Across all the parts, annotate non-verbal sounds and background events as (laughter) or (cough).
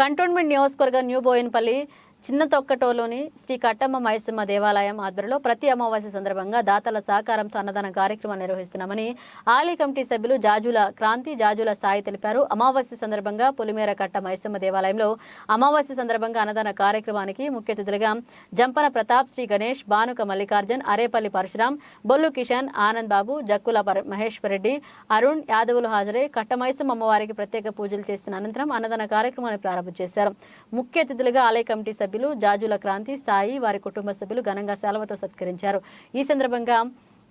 Cantonment నియోజకవర్గం new Boinapalli చిన్న తొక్కటోలోని శ్రీ కట్టమ్మ మైసమ్మ దేవాలయం ఆధ్వర్యంలో ప్రతి అమావాస్య సందర్భంగా దాతల సహకారంతో అన్నదాన కార్యక్రమం నిర్వహిస్తున్నామని ఆలయ కమిటీ సభ్యులు జాజుల క్రాంతి జాజుల సాయి తెలిపారు. అమావాస్య సందర్భంగా పులిమేర కట్ట మైసమ్మ దేవాలయంలో అమావాస్య సందర్భంగా అన్నదాన కార్యక్రమానికి ముఖ్య అతిథులుగా జంపన ప్రతాప్ శ్రీ గణేష్ బానుక మల్లికార్జున్ అరేపల్లి పరశురాం బొల్లు కిషన్ ఆనంద్ బాబు జక్కుల పర- అరుణ్ యాదవులు హాజరై కట్టమైసమ్మ అమ్మవారికి ప్రత్యేక పూజలు చేసిన అనంతరం అన్నదాన కార్యక్రమాన్ని ప్రారంభం చేశారు. ముఖ్య అతిథులుగా ఆలయ కమిటీ సభ్యులు జాజుల క్రాంతి సాయి వారి కుటుంబ సభ్యులు ఘనంగా సెలవుతో సత్కరించారు. ఈ సందర్భంగా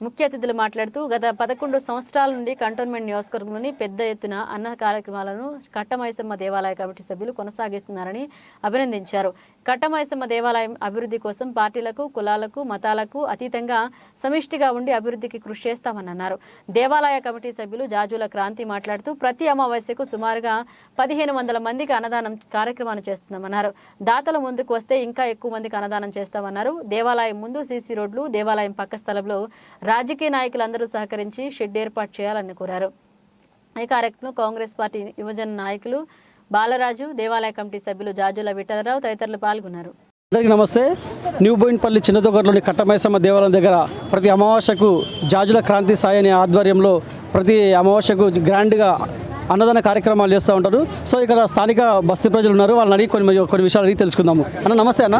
ముఖ్య అతిథులు మాట్లాడుతూ గత పదకొండు సంవత్సరాల నుండి కంటోన్మెంట్ నియోజకవర్గంలోని పెద్ద ఎత్తున అన్న కార్యక్రమాలను కట్టమైసమ్మ దేవాలయ కమిటీ సభ్యులు కొనసాగిస్తున్నారని అభినందించారు. కట్టమైసమ్మ దేవాలయం అభివృద్ధి కోసం పార్టీలకు కులాలకు మతాలకు అతీతంగా సమిష్టిగా ఉండి అభివృద్ధికి కృషి చేస్తామని అన్నారు. దేవాలయ కమిటీ సభ్యులు జాజుల క్రాంతి మాట్లాడుతూ ప్రతి అమావాస్యకు సుమారుగా పదిహేను వందల మందికి అన్నదానం కార్యక్రమాన్ని చేస్తున్నామన్నారు. దాతలు ముందుకు వస్తే ఇంకా ఎక్కువ మందికి అన్నదానం చేస్తామన్నారు. దేవాలయం ముందు సీసీ రోడ్లు దేవాలయం పక్క స్థలంలో రాజకీయ నాయకులందరూ సహకరించి షెడ్ ఏర్పాటు చేయాలని కోరారు. ఈ కార్యక్రమంలో కాంగ్రెస్ పార్టీ యువజన నాయకులు బాలరాజు దేవాలయ కమిటీ సభ్యులు జాజుల విఠలరావు తదితరులు పాల్గొన్నారు. అందరికీ నమస్తే. న్యూ బోయిన్పల్లి చిన్నదొగట్లోని కట్టమైసమ్మ దేవాలయం దగ్గర ప్రతి అమావాస్యకు జాజుల క్రాంతి సాయి అనే ఆధ్వర్యంలో ప్రతి అమావాస్యకు గ్రాండ్గా అన్నదాన కార్యక్రమాలు చేస్తూ ఉంటారు. సో ఇక్కడ స్థానిక బస్తీ ప్రజలు ఉన్నారు. వాళ్ళని అడిగి కొన్ని కొన్ని విషయాలు అడిగి తెలుసుకుందాము. అన్న నమస్తే అన్న.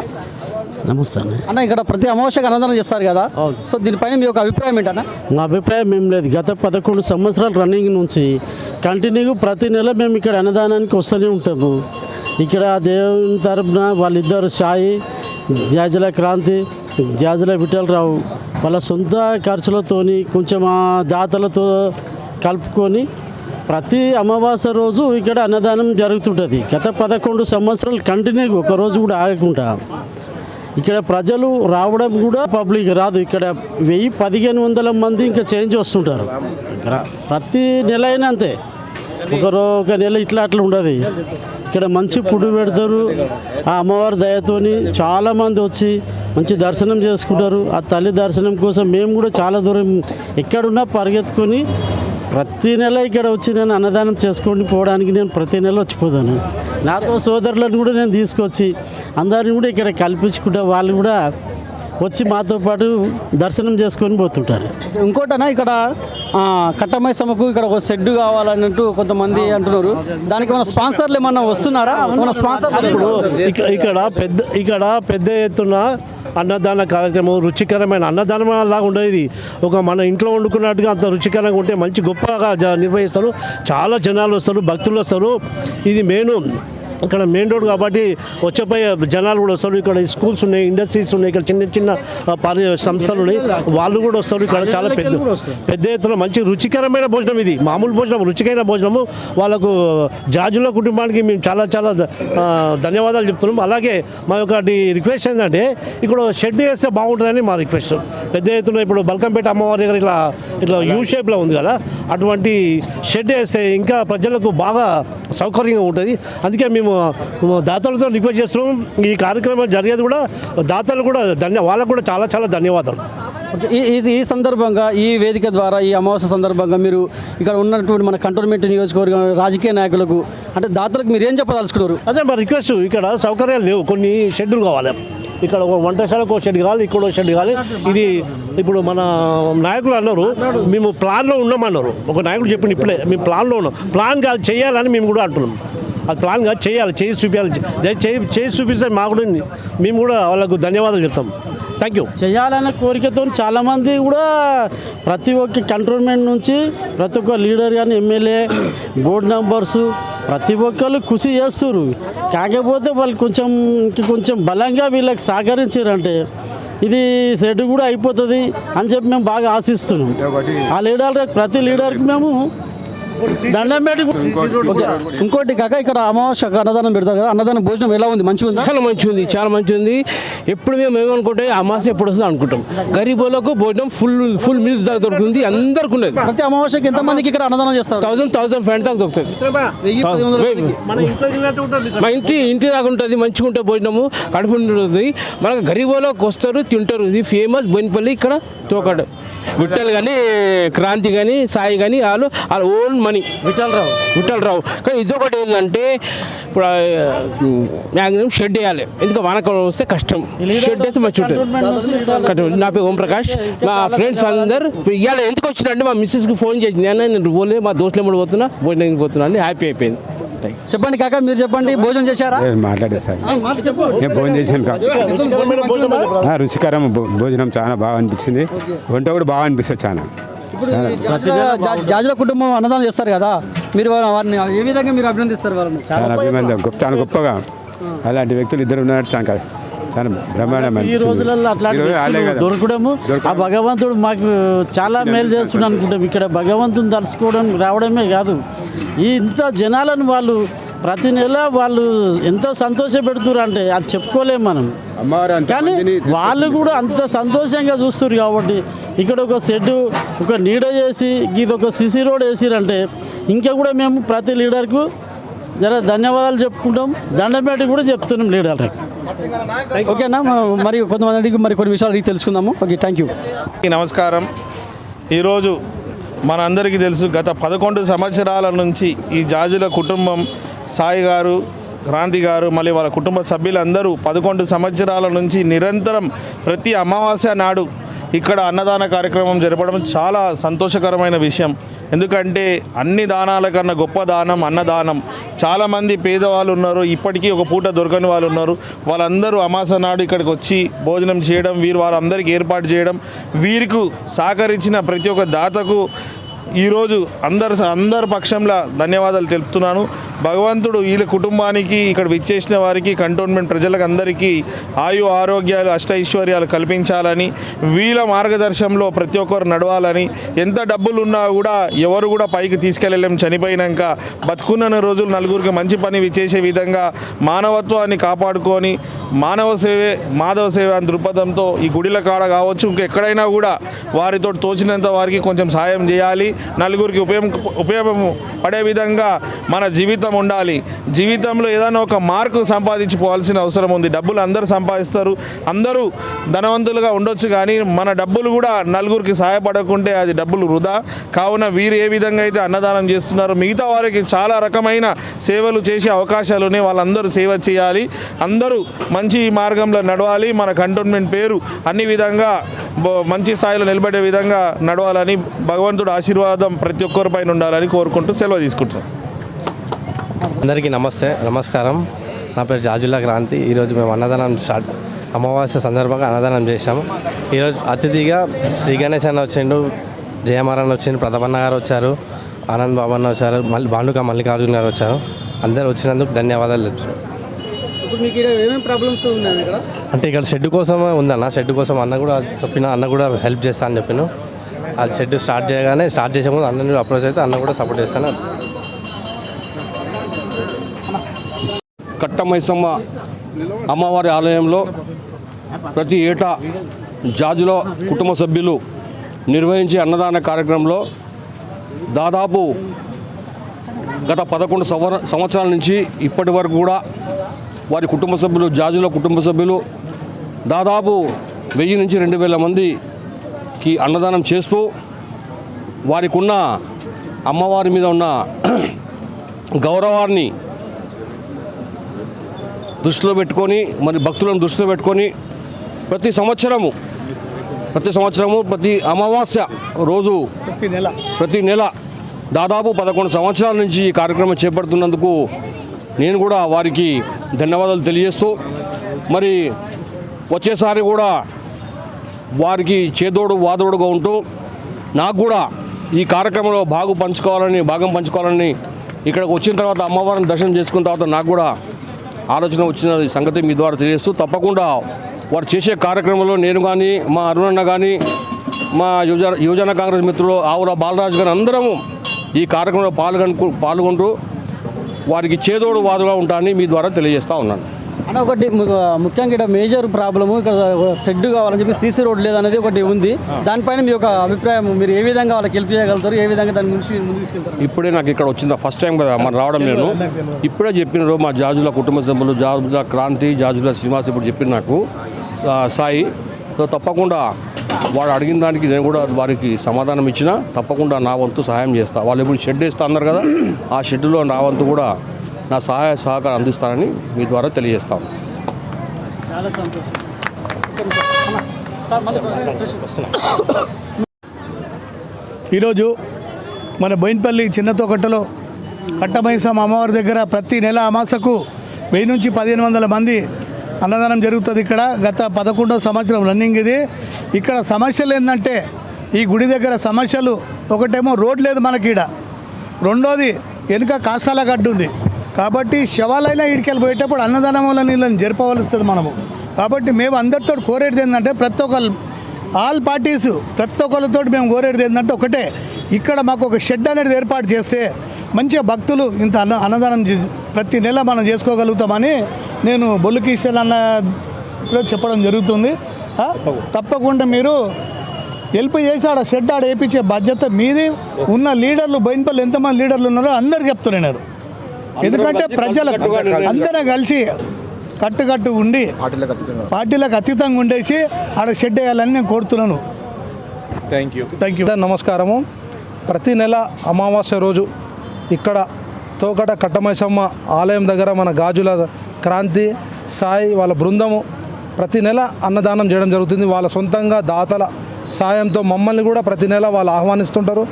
నమస్తే. అండి అన్న ఇక్కడ ప్రతి అమావాస్యకు అన్నదానం చేస్తారు కదా? సో దీనిపైన మీ యొక్క అభిప్రాయం ఏంటన్నా? నా అభిప్రాయం ఏం లేదు. గత పదకొండు సంవత్సరాల రన్నింగ్ నుంచి కంటిన్యూ ప్రతి నెల మేము ఇక్కడ అన్నదానానికి వస్తూనే ఉంటాము. ఇక్కడ దేవుని తరపున వాళ్ళిద్దరు సాయి జాజల క్రాంతి జాజల విఠలరావు వాళ్ళ సొంత ఖర్చులతోని కొంచెం ఆ దాతలతో కలుపుకొని ప్రతి అమావాస్య రోజు ఇక్కడ అన్నదానం జరుగుతుంటుంది. గత పదకొండు సంవత్సరాలు కంటిన్యూ ఒక రోజు కూడా ఆగకుండా. ఇక్కడ ప్రజలు రావడం కూడా పబ్లిక్ రాదు. ఇక్కడ వెయ్యి పదిహేను వందల మంది ఇంకా చేంజ్ వస్తుంటారు. ఇక్కడ ప్రతి నెల అయినా అంతే. ఒక రో ఒక నెల ఇట్లా అట్లా ఉండదు. ఇక్కడ మంచి పుడు పెడతారు. ఆ అమ్మవారి దయతోని చాలా మంది వచ్చి మంచి దర్శనం చేసుకుంటారు. ఆ తల్లి దర్శనం కోసం మేము కూడా చాలా దూరం ఎక్కడున్నా పరిగెత్తుకొని ప్రతి నెల ఇక్కడ వచ్చి నేను అన్నదానం చేసుకొని పోవడానికి నేను ప్రతి నెల వచ్చిపోతాను. నాతో సోదరులను కూడా నేను తీసుకొచ్చి అందరిని కూడా ఇక్కడ కల్పించుకుంటా వాళ్ళు కూడా వచ్చి మాతో పాటు దర్శనం చేసుకొని పోతుంటారు. ఇంకోటనా ఇక్కడ ఆ, కట్టమైసమ్మకు ఇక్కడ ఒక షెడ్ కావాలన్నట్టు కొంతమంది అంటున్నారు. దానికి మన స్పాన్సర్లు ఏమన్నా వస్తున్నారా? మన స్పాన్సర్ ఇక- ఇక్కడ పెద్ద ఇక్కడ పెద్ద ఎత్తున అన్నదాన కార్యక్రమం రుచికరమైన అన్నదానం లాగా ఉండేది. ఒక మన ఇంట్లో వండుకున్నట్టుగా అంత రుచికరంగా ఉంటే మంచి గొప్పగా జ- నిర్వహిస్తారు. చాలా జనాలు వస్తారు భక్తులు వస్తారు. ఇది మెయిన్. ఇక్కడ మెయిన్ రోడ్ కాబట్టి వచ్చేపోయే జనాలు కూడా వస్తారు. ఇక్కడ స్కూల్స్ ఉన్నాయి ఇండస్ట్రీస్ ఉన్నాయి ఇక్కడ చిన్న చిన్న పరి సంస్థలు ఉన్నాయి. వాళ్ళు కూడా వస్తారు. ఇక్కడ చాలా పెద్ద పెద్ద ఎత్తున మంచి రుచికరమైన భోజనం ఇది. మామూలు భోజనం రుచికైన భోజనము. వాళ్ళకు జాజుల కుటుంబానికి మేము చాలా చాలా ధన్యవాదాలు చెప్తున్నాం. అలాగే మా యొక్క రిక్వెస్ట్ ఏంటంటే ఇక్కడ షెడ్ వేస్తే బాగుంటుందని మా రిక్వెస్ట్ పెద్ద ఎత్తున ఇప్పుడు బల్కంపేట అమ్మవారి దగ్గర ఇట్లా ఇట్లా యూ షేప్లో ఉంది కదా. అటువంటి షెడ్ వేస్తే ఇంకా ప్రజలకు బాగా సౌకర్యంగా ఉంటుంది. అందుకే మేము దాతలతో రిక్వెస్ట్ చేస్తున్నాం. ఈ కార్యక్రమం జరిగేది కూడా దాతలు కూడా ధన్య వాళ్ళకు కూడా చాలా చాలా ధన్యవాదాలు. ఈ- ఈ సందర్భంగా ఈ వేదిక ద్వారా ఈ అమావాస్య సందర్భంగా మీరు ఇక్కడ ఉన్నటువంటి మన కంటోన్మెంట్ నియోజకవర్గం రాజకీయ నాయకులకు అంటే దాతలకు మీరు ఏం చెప్పదలుచుకున్నారు? అదే మా రిక్వెస్ట్ ఇక్కడ సౌకర్యాలు లేవు. కొన్ని షెడ్యూల్ కావాలి. ఇక్కడ ఒక వంటశాలకు ఒక షెడ్ కావాలి ఇక్కడ ఒక షెడ్ కావాలి. ఇది ఇప్పుడు మన నాయకులు అన్నారు. మేము ప్లాన్లో ఉన్నామన్నారు. ఒక నాయకుడు చెప్పింది ఇప్పుడే. మేము ప్లాన్లో ఉన్నాం. ప్లాన్ కాదు చేయాలని మేము కూడా అంటున్నాం. అది ప్లాన్ కాదు చేయాలి చేసి చూపించాలి. చేసి చూపిస్తే మాకు కూడా మేము కూడా వాళ్ళకు ధన్యవాదాలు చెప్తాం. థ్యాంక్ యూ చేయాలనే కోరికతో చాలామంది కూడా ప్రతి ఒక్క కంట్రోల్మెంట్ నుంచి ప్రతి ఒక్క లీడర్ కానీ ఎమ్మెల్యే బోర్డు మెంబర్స్ ప్రతి ఒక్కరు కృషి చేస్తారు కాకపోతే వాళ్ళు కొంచెం ఇంక కొంచెం బలంగా వీళ్ళకి సహకరించారంటే ఇది సెట్ కూడా అయిపోతుంది అని చెప్పి మేము బాగా ఆశిస్తున్నాం. ఆ లీడర్ ప్రతి లీడర్కి మేము దండం పెట్టి. ఇంకోటి కాక ఇక్కడ అమావాస్య అన్నదానం పెడతారు కదా అన్నదానం భోజనం ఎలా ఉంది? మంచిగా ఉందా? చాలా మంచి ఉంది చాలా మంచి ఉంది ఎప్పుడు మేము ఏమనుకుంటే? అమాస ఎప్పుడు వస్తుంది అనుకుంటాం. గరీబులకు భోజనం ఫుల్ ఫుల్ మీల్స్ దాకా దొరుకుతుంది అందరికి ఉన్నది ప్రతి అమావాస్యకి ఎంతమందికి ఇక్కడ అన్నదానం చేస్తారు? థౌసండ్ థౌసండ్ ఫైవ్ దాకా దొరుకుతుంది. మందికి. మా ఇంటి ఇంటి దాకా ఉంటుంది మంచిగా ఉంటుంది భోజనము కడుపు ఉంటుంది. మనకు గరీబులకు వస్తారు తింటారు. ఇది ఫేమస్ బోయినపల్లి ఇక్కడ తోకడు. విట్టలు కానీ క్రాంతి కానీ సాయి కానీ వాళ్ళు వాళ్ళ ఓన్ మనీ విఠలరావు. విఠలరావు. కానీ ఇదొకటి ఏంటంటే ఇప్పుడు మ్యాక్సిమం షెడ్ వేయాలి. ఎందుకంటే వానకాలం వస్తే కష్టం. షెడ్ వేస్తే మంచి ఉంటుంది. నా పేరు ఓంప్రకాష్. మా ఫ్రెండ్స్ అందరు ఇవాళ ఎందుకు వచ్చినంటే మా మిస్సెస్కి ఫోన్ చేసింది అన్న నేను పోలే మా దోస్తులు ఎప్పుడు పోతున్నా భోజనానికి పోతున్నా అని హ్యాపీ అయిపోయింది. చెప్పండి కాక మీరు చెప్పండి. భోజనం చేశారా? మాట్లాడే సార్. ఆ, మాట చెప్పు. నేను భోజనం చేశాను కాదు ఆ, రుచికరం భోజనం చాలా బాగా అనిపించింది. వంట కూడా బాగా అనిపిస్తుంది చాలా. ఇప్పుడు జాజుల కుటుంబం అన్నదానం చేస్తారు కదా మీరు వారిని ఏ విధంగా మీరు అభినందిస్తారు వాళ్ళని? చాలా అభిమానం గొప్ప చాలా గొప్పగా. అలాంటి వ్యక్తులు ఇద్దరు ఉన్నారు చాలా ఈ. రోజులలో అట్లాంటి. దొరకడము ఆ భగవంతుడు మాకు చాలా మేలు చేస్తున్నాడు అనుకుంటాం. ఇక్కడ భగవంతుని తలుసుకోవడం రావడమే కాదు. ఈ ఇంత జనాలను వాళ్ళు ప్రతి నెల వాళ్ళు ఎంతో సంతోష పెడుతున్నారు అంటే అది చెప్పుకోలేము మనం కానీ వాళ్ళు కూడా అంత సంతోషంగా చూస్తారు కాబట్టి ఇక్కడ ఒక షెడ్ ఒక నీడ చేసి ఇది ఒక సిసి రోడ్ వేసిరంటే ఇంకా కూడా మేము ప్రతి లీడర్కు జర ధన్యవాదాలు చెప్పుకుంటాం. దండపేట కూడా చెప్తున్నాం లీడర్కి ఓకేనా? మరి కొంతమందికి మరి కొన్ని విషయాలు అడిగి తెలుసుకుందాము. Okay thank you. నమస్కారం. ఈరోజు మనందరికీ తెలుసు గత పదకొండు సంవత్సరాల నుంచి ఈ జాజుల కుటుంబం సాయి గారు క్రాంతి గారు మళ్ళీ వాళ్ళ కుటుంబ సభ్యులందరూ పదకొండు సంవత్సరాల నుంచి నిరంతరం ప్రతి అమావాస్య నాడు ఇక్కడ అన్నదాన కార్యక్రమం జరపడం చాలా సంతోషకరమైన విషయం. ఎందుకంటే అన్ని దానాల కన్నా గొప్ప దానం అన్నదానం. చాలామంది పేదవాళ్ళు ఉన్నారు ఇప్పటికీ ఒక పూట దొరకని వాళ్ళు ఉన్నారు. వాళ్ళందరూ అమాస నాడు ఇక్కడికి వచ్చి భోజనం చేయడం వీరు వారందరికీ ఏర్పాటు చేయడం వీరికి సహకరించిన ప్రతి ఒక్క దాతకు ఈరోజు అందరు అందరి పక్షంలో ధన్యవాదాలు తెలుపుతున్నాను. భగవంతుడు వీళ్ళ కుటుంబానికి ఇక్కడ విచ్చేసిన వారికి కంటోన్మెంట్ ప్రజలకు అందరికీ ఆయు ఆరోగ్యాలు అష్టైశ్వర్యాలు కల్పించాలని వీళ్ళ మార్గదర్శనంలో ప్రతి ఒక్కరు నడవాలని ఎంత డబ్బులు ఉన్నా కూడా ఎవరు కూడా పైకి తీసుకెళ్ళలేం. చనిపోయినాక బతుకున్న రోజులు నలుగురికి మంచి పని విచ్చేసే విధంగా మానవత్వాన్ని కాపాడుకొని మానవ సేవే మాధవ సేవ అని దృక్పథంతో ఈ గుడిల కాడ కావచ్చు ఇంకెక్కడైనా కూడా వారితో తోచినంత వారికి కొంచెం సాయం చేయాలి. నలుగురికి ఉపయోగం ఉపయోగం పడే విధంగా మన జీవితం ఉండాలి. జీవితంలో ఏదైనా ఒక మార్కు సంపాదించుకోవాల్సిన అవసరం ఉంది. డబ్బులు అందరూ సంపాదిస్తారు. అందరూ ధనవంతులుగా ఉండొచ్చు కానీ మన డబ్బులు కూడా నలుగురికి సహాయపడకుంటే అది డబ్బులు వృధా. కావున వీరు ఏ విధంగా అయితే అన్నదానం చేస్తున్నారో మిగతా వారికి చాలా రకమైన సేవలు చేసే అవకాశాలు ఉన్నాయి. వాళ్ళందరూ సేవ చేయాలి. అందరూ మంచి మార్గంలో నడవాలి. మన కంటోన్మెంట్ పేరు అన్ని విధంగా మంచి స్థాయిలో నిలబడే విధంగా నడవాలని భగవంతుడు ఆశీర్వాదం ప్రతి ఒక్కరిపైన ఉండాలని కోరుకుంటూ సెలవు తీసుకుంటున్నాను అందరికీ నమస్తే నమస్కారం. నా పేరు జాజుల్లా క్రాంతి. ఈరోజు మేము అన్నదానం స్టార్ట్ అమావాస్య సందర్భంగా అన్నదానం చేశాము ఈరోజు అతిథిగా శ్రీ గణేష్ అన్న వచ్చిండు జయమారన్న వచ్చిండు ప్రతాపన్న గారు వచ్చారు ఆనంద్ బాబు అన్న వచ్చారు మళ్ళీ భానుక మల్లికార్జున గారు వచ్చారు. అందరు వచ్చినందుకు ధన్యవాదాలు అంటే ఇక్కడ షెడ్ కోసమే ఉందన్న. షెడ్ కోసం అన్న కూడా చెప్పిన అన్న కూడా హెల్ప్ చేస్తా అని చెప్పిన. అది షెడ్ స్టార్ట్ చేయగానే స్టార్ట్ చేసే ముందు అన్న అప్రోచ్ అయితే అన్న కూడా సపోర్ట్ చేస్తాను. కట్టమైసమ్మ అమ్మవారి ఆలయంలో ప్రతి ఏటా జాజులో కుటుంబ సభ్యులు నిర్వహించే అన్నదాన కార్యక్రమంలో దాదాపు గత పదకొండు సంవర సంవత్సరాల నుంచి ఇప్పటి వరకు కూడా వారి కుటుంబ సభ్యులు జాజుల కుటుంబ సభ్యులు దాదాపు వెయ్యి నుంచి రెండు వేల మందికి అన్నదానం చేస్తూ వారికి ఉన్న అమ్మవారి మీద ఉన్న (clears throat) గౌరవాన్ని దృష్టిలో పెట్టుకొని మరి భక్తులను దృష్టిలో పెట్టుకొని ప్రతి సంవత్సరము ప్రతి సంవత్సరము ప్రతి అమావాస్య రోజు ప్రతి నెల. దాదాపు పదకొండు సంవత్సరాల నుంచి ఈ కార్యక్రమం చేపడుతున్నందుకు నేను కూడా వారికి ధన్యవాదాలు తెలియజేస్తూ మరి వచ్చేసారి కూడా వారికి చేదోడు వాదోడుగా ఉంటూ నాకు కూడా ఈ కార్యక్రమంలో భాగు పంచుకోవాలని భాగం పంచుకోవాలని ఇక్కడికి వచ్చిన తర్వాత అమ్మవారిని దర్శనం చేసుకున్న తర్వాత నాకు కూడా ఆలోచన వచ్చిన ఈ సంగతి మీ ద్వారా తెలియస్తూ తప్పకుండా వారు చేసే కార్యక్రమంలో నేను కానీ మా అరుణన్న కానీ మా యువజన యువజన కాంగ్రెస్ మిత్రులు ఆవుల బాలరాజు గారు అందరము ఈ కార్యక్రమంలో పాల్గొను పాల్గొంటూ వారికి చేదోడు వాదుగా ఉంటానని మీ ద్వారా తెలియజేస్తూ ఉన్నాను. అంటే ఒకటి ముఖ్యంగా ఇక్కడ మేజర్ ప్రాబ్లము ఇక్కడ షెడ్ కావాలని చెప్పి సీసీ రోడ్ లేదనేది ఒకటి ఉంది. దానిపైన మీ యొక్క అభిప్రాయం మీరు ఏ విధంగా వాళ్ళకి హెల్ప్ చేయగలుగుతారు ఏ విధంగా దాని గురించి ముందు తీసుకెళ్తారు? ఇప్పుడే నాకు ఇక్కడ వచ్చింది? ఫస్ట్ టైం కదా మరి రావడం నేను. ఇప్పుడే చెప్పినారు మా జాజుల కుటుంబ సభ్యులు జాజుల క్రాంతి జాజుల శ్రీనివాస్ ఇప్పుడు చెప్పిన నాకు. సాయి సో తప్పకుండా వాడు అడిగిన దానికి నేను కూడా వారికి సమాధానం ఇచ్చినా. తప్పకుండా నా వంతు సహాయం చేస్తా. వాళ్ళు ఇప్పుడు షెడ్ వేస్తా అన్నారు కదా ఆ షెడ్లో నా వంతు కూడా నా సహాయ సహకారం అందిస్తానని మీ ద్వారా తెలియజేస్తాను చాలా సంతోషం. ఈరోజు మన బోయినపల్లి చిన్న తోకట్టలో కట్టమైసం అమ్మవారి దగ్గర ప్రతి నెల అమాసకు వెయ్యి నుంచి పదిహేను వందల మంది అన్నదానం జరుగుతుంది ఇక్కడ. గత పదకొండవ సంవత్సరం రన్నింగ్ ఇది. ఇక్కడ సమస్యలు ఏంటంటే ఈ గుడి దగ్గర సమస్యలు ఒకటేమో రోడ్ లేదు మనకి ఈడ. రెండోది వెనుక కాసాల గడ్డు ఉంది. కాబట్టి శవాలైనా ఇడికెళ్ళి పోయేటప్పుడు అన్నదానం వల్ల నీళ్ళని జరపవలస్తుంది మనము. కాబట్టి మేము అందరితో కోరేది ఏంటంటే ప్రతి ఒక్క ఆల్ పార్టీస్ ప్రతి ఒక్కరితో మేము కోరేది ఏంటంటే ఒకటే ఇక్కడ మాకు ఒక షెడ్ అనేది ఏర్పాటు చేస్తే మంచిగా భక్తులు ఇంత అన్న అన్నదానం ప్రతి నెల మనం చేసుకోగలుగుతామని నేను బొల్లు కిషన్ చెప్పడం జరుగుతుంది. తప్పకుండా మీరు హెల్ప్ చేసి ఆడ షెడ్ ఆడ వేయించే బాధ్యత మీది. ఉన్న లీడర్లు బయటపల్లి ఎంతమంది లీడర్లు ఉన్నారో అందరు చెప్తున్నారు ఎందుకంటే ప్రజలకు అందరం కలిసి కట్టుకట్టు ఉండి పార్టీలకు అతీతంగా ఉండేసి ఆడ షెడ్ వేయాలని నేను కోరుతున్నాను. థ్యాంక్ యూ థ్యాంక్ యూ నమస్కారము. ప్రతి నెల అమావాస్య రోజు ఇక్కడ తోకట కట్టమైసమ్మ ఆలయం దగ్గర మన గాజుల క్రాంతి సాయి వాళ్ళ బృందము ప్రతి నెల అన్నదానం చేయడం జరుగుతుంది. వాళ్ళ సొంతంగా దాతల సాయంతో మమ్మల్ని కూడా ప్రతి నెల వాళ్ళు ఆహ్వానిస్తుంటారు.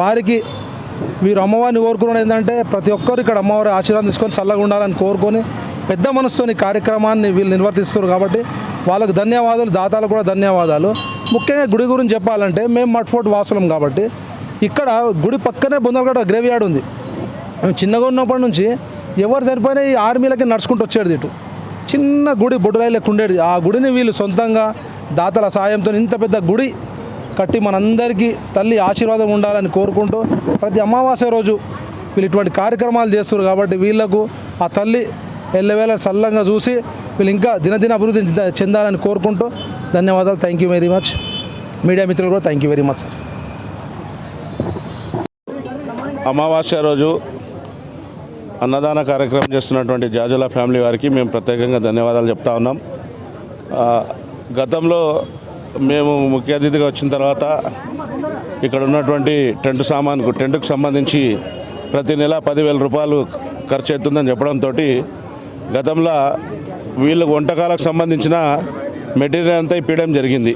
వారికి వీరు అమ్మవారిని కోరుకున్నది ఏంటంటే ప్రతి ఒక్కరు ఇక్కడ అమ్మవారి ఆశీర్వాదం తీసుకొని చల్లగా ఉండాలని కోరుకొని పెద్ద మనసుతోని కార్యక్రమాన్ని వీళ్ళు నిర్వర్తిస్తారు కాబట్టి వాళ్ళకు ధన్యవాదాలు దాతలకు కూడా ధన్యవాదాలు. ముఖ్యంగా గుడి గురించి చెప్పాలంటే మేము మట్ఫోర్ట్ వాసులం కాబట్టి ఇక్కడ గుడి పక్కనే బొందలగడ గ్రేవ్ యార్డ్ ఉంది. మేము చిన్నగా ఉన్నప్పటి నుంచి ఎవరు చనిపోయినా ఈ ఆర్మీలకి నడుచుకుంటూ వచ్చేది ఇటు. చిన్న గుడి బొడ్డు లెక్క ఉండేది. ఆ గుడిని వీళ్ళు సొంతంగా దాతల సాయంతో ఇంత పెద్ద గుడి కట్టి మనందరికీ తల్లి ఆశీర్వాదం ఉండాలని కోరుకుంటూ ప్రతి అమావాస్య రోజు వీళ్ళు ఇటువంటి కార్యక్రమాలు చేస్తారు కాబట్టి వీళ్ళకు ఆ తల్లి ఎల్లవేళ చల్లంగా చూసి వీళ్ళు ఇంకా దినదిన అభివృద్ధి చెంద- చెందాలని కోరుకుంటూ ధన్యవాదాలు. Thank you very much media మిత్రులు కూడా thank you very much sir అమావాస్య రోజు అన్నదాన కార్యక్రమం చేస్తున్నటువంటి జాజుల ఫ్యామిలీ వారికి మేము ప్రత్యేకంగా ధన్యవాదాలు చెప్తా ఉన్నాం. గతంలో మేము ముఖ్య అతిథిగా వచ్చిన తర్వాత ఇక్కడ ఉన్నటువంటి టెంట్ సామాన్కు టెంట్కు సంబంధించి ప్రతి నెల పదివేల రూపాయలు ఖర్చు అవుతుందని చెప్పడంతో గతంలో వీళ్ళకు వంటకాలకు సంబంధించిన మెటీరియల్ అంతా ఇప్పించడం జరిగింది.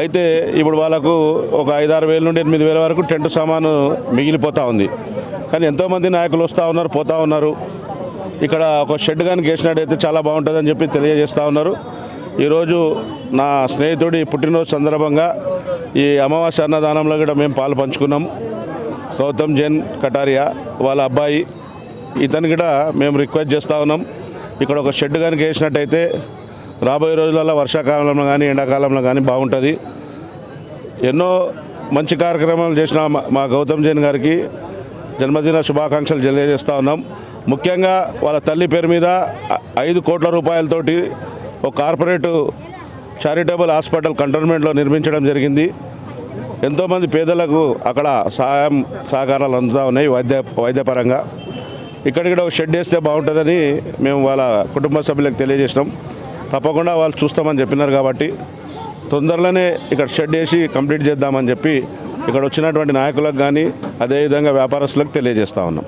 అయితే ఇప్పుడు వాళ్ళకు ఒక ఐదారు వేల నుండి ఎనిమిది వేల వరకు టెంట్ సామాను మిగిలిపోతూ ఉంది. కానీ ఎంతోమంది నాయకులు వస్తూ ఉన్నారు పోతూ ఉన్నారు. ఇక్కడ ఒక షెడ్ కానీ గేసినట్టయితే చాలా బాగుంటుందని చెప్పి తెలియజేస్తూ ఉన్నారు. ఈరోజు నా స్నేహితుడి పుట్టినరోజు సందర్భంగా ఈ అమావాస్య అన్నదానంలో కూడా మేము పాలు పంచుకున్నాం. గౌతమ్ జైన్ కటారియా వాళ్ళ అబ్బాయి ఇతను కూడా మేము రిక్వెస్ట్ చేస్తూ ఉన్నాం. ఇక్కడ ఒక షెడ్ కనుక వేసినట్టయితే రాబోయే రోజులలో వర్షాకాలంలో కానీ ఎండాకాలంలో కానీ బాగుంటుంది. ఎన్నో మంచి కార్యక్రమాలు చేసిన మా- గౌతమ్ జైన్ గారికి జన్మదిన శుభాకాంక్షలు తెలియజేస్తూ ఉన్నాం. ముఖ్యంగా వాళ్ళ తల్లి పేరు మీద ఐదు కోట్ల రూపాయలతోటి ఒక కార్పొరేటు చారిటబుల్ హాస్పిటల్ కంటోన్మెంట్లో నిర్మించడం జరిగింది. ఎంతోమంది పేదలకు అక్కడ సహాయం సహకారాలు అందుతూ ఉన్నాయి వైద్య వైద్యపరంగా. ఇక్కడికి ఒక షెడ్ వేస్తే బాగుంటుందని మేము వాళ్ళ కుటుంబ సభ్యులకు తెలియజేసినాం. తప్పకుండా వాళ్ళు చూస్తామని చెప్పినారు కాబట్టి తొందరలోనే ఇక్కడ షెడ్ వేసి కంప్లీట్ చేద్దామని చెప్పి ఇక్కడ వచ్చినటువంటి నాయకులకు కానీ అదేవిధంగా వ్యాపారస్తులకు తెలియజేస్తా ఉన్నాం.